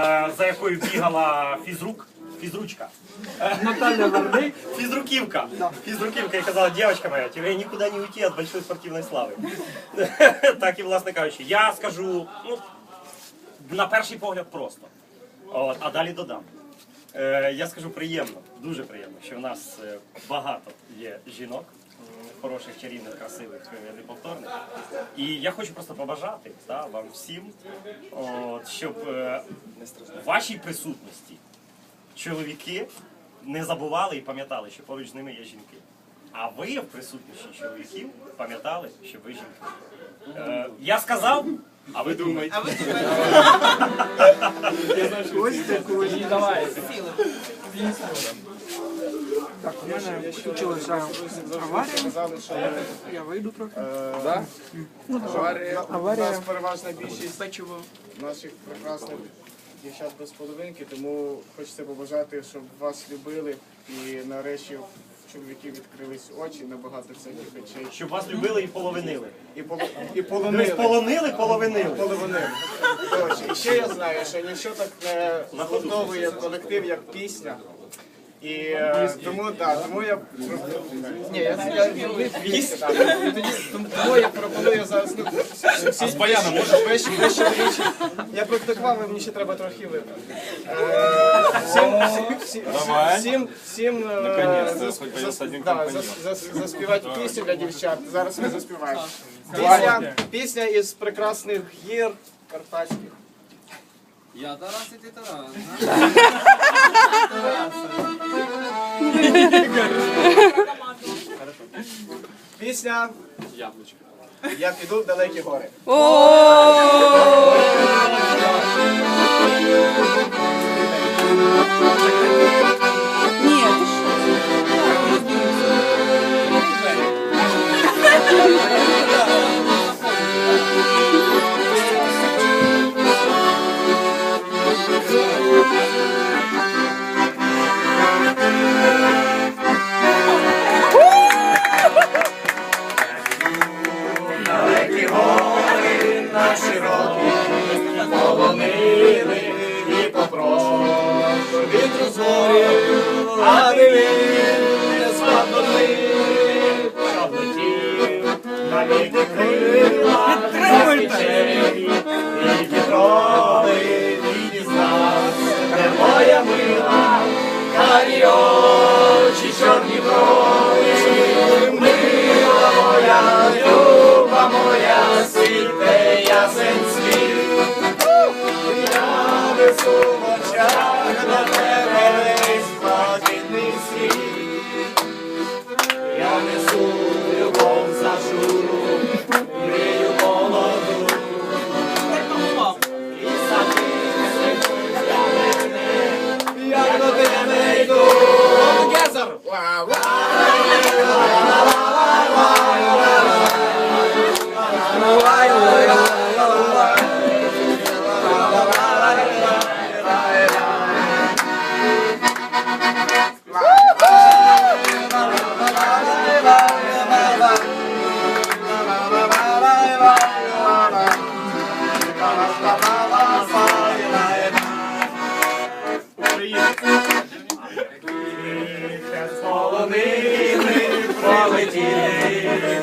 е, за якою бігала фізрук, фізручка. Наталья Варник. Физрукивка. Физрукивка и казала, девочка моя, тебе никуда не уйти от большой спортивной слави. так і, власне кажучи, я скажу, ну, на перший погляд просто. От, а далі додам. Е, я скажу приємно, дуже приємно, що в нас е, багато є жінок, хороших, чарівних, красивих, неповторних. І я хочу просто побажати та, вам всім, от, щоб е, в вашій присутності чоловіки не забували і пам'ятали, що поруч з ними є жінки. А ви в присутності чоловіків пам'ятали, що ви жінки. Е, я сказав, а ви думаєте. А ви думаєте? Ось такої. Давай. Так, у мене включилася аварія. Сказали, що Я вийду трохи. да? аварія. У нас переважна більшість Печиво. наших прекрасних дівчат без половинки, тому хочеться побажати, щоб вас любили і нарешті в чоловіків відкрились очі на багато всяких речей. Щоб вас любили і половинили. І, поло... і Не полонили. полонили, половинили. Половинили. Точно. І ще я знаю, що ніщо так не згуртовує колектив, як пісня. І е, тому, да, тому я ні, я. І тому я пропоную зараз ну, з баяном може вище, вище вдвічі. Я практикував, а мені ще треба трохи випити. Е, Всім, заспівати пісню для дівчат. Зараз ми заспіваємо. Пісня, пісня із прекрасних гір карпатських. Я Тарас і ти Тарас. Пісня Я піду в далекі гори. for you. I believe, it's my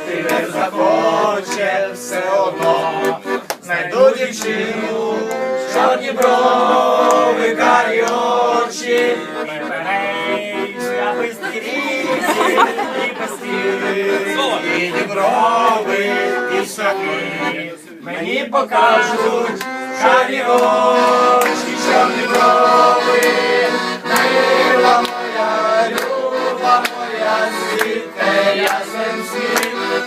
ти не захоче все одно. Знайду дівчину, чорні брови, карі очі, я і пасти, і діброви, і шаги. Мені покажуть шарі очі, чорні брови, мила моя, люба моя, світе, ясен світ.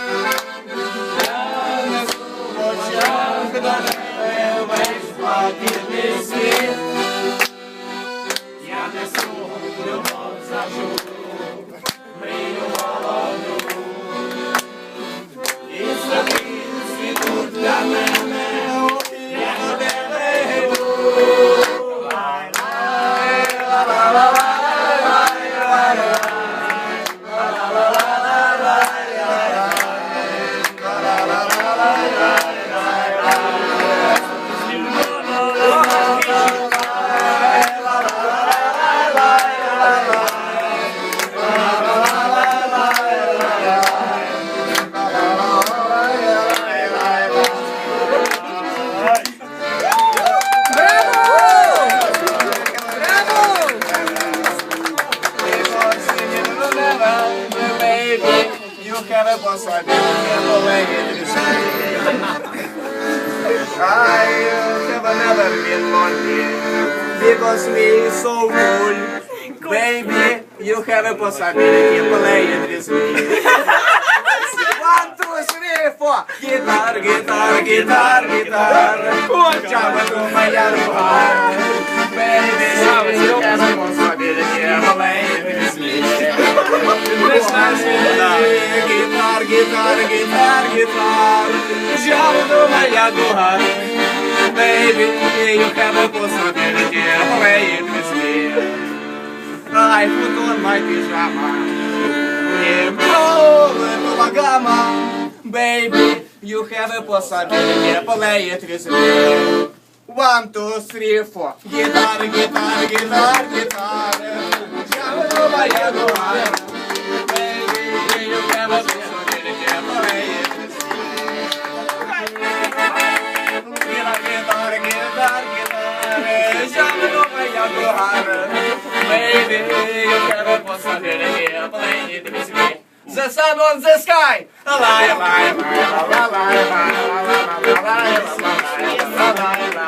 Я несу в очах до тебе весь блакитний світ. was me so cool. Baby, you have a possibility to play it with me. One, two, three, four. Guitar, guitar, guitar, guitar. Chava tu meia luar. Baby, you have a possibility to play it with me. Guitar, guitar, guitar, guitar. Chava tu meia luar. Baby, you have a possibility to play it with me. I put on my pyjama. We blow the lagama. Baby, you have a possibility play it with me. One, two, three, four. Guitar, guitar, guitar, guitar. Känner om jag går här Baby, jag kan gå på salen Jag play it, miss The sun on the sky la la la la la la la la la la la la la